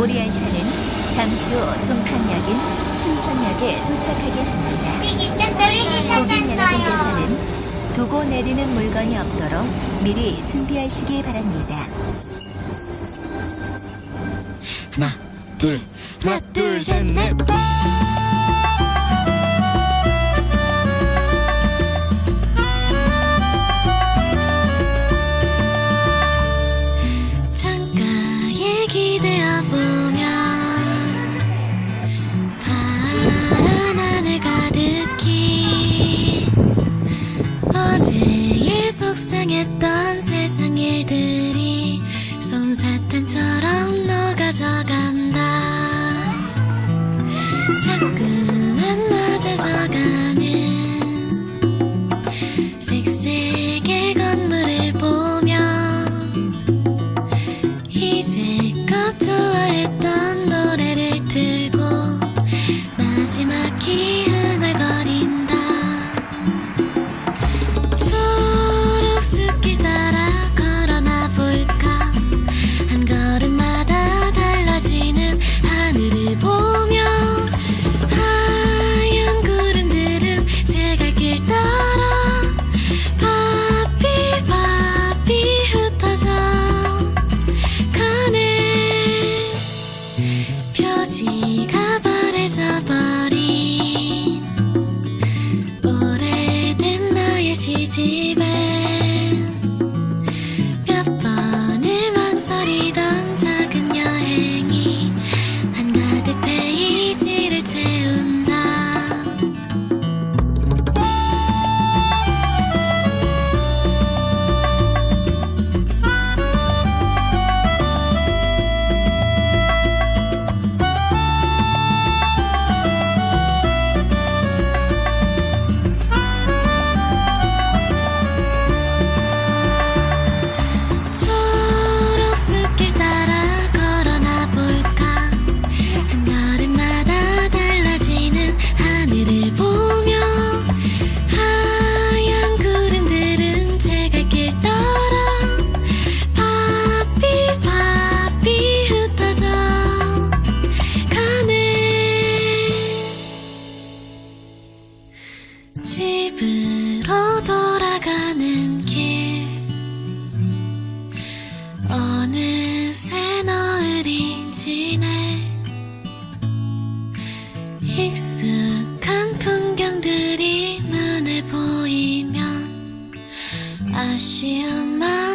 오리알 차는 잠시 후 종착역인 춘천역에 도착하겠습니다. 고객 여러분께서는 두고 내리는 물건이 없도록 미리 준비하시기 바랍니다. 하나, 둘, 하나, 둘, 셋, 넷. 사랑했다 几开。 익숙한 풍경들이 눈에 보이면 아쉬움만